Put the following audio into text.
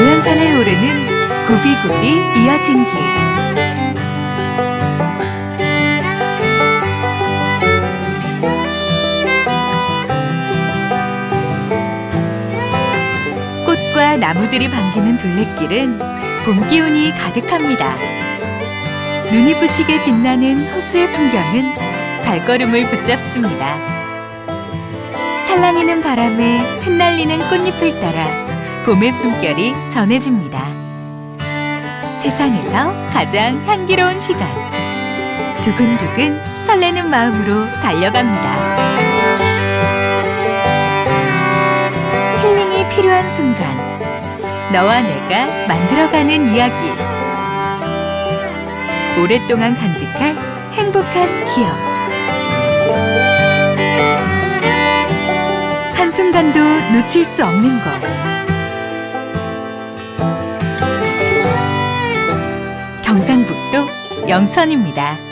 오연산을 오르는 굽이굽이 이어진 길. 꽃과 나무들이 반기는 둘레길은 봄 기운이 가득합니다. 눈이 부시게 빛나는 호수의 풍경은 발걸음을 붙잡습니다. 살랑이는 바람에 흩날리는 꽃잎을 따라 봄의 숨결이 전해집니다. 세상에서 가장 향기로운 시간. 두근두근 설레는 마음으로 달려갑니다. 힐링이 필요한 순간. 너와 내가 만들어가는 이야기. 오랫동안 간직할 행복한 기억. 한순간도 놓칠 수 없는 것. 영천입니다.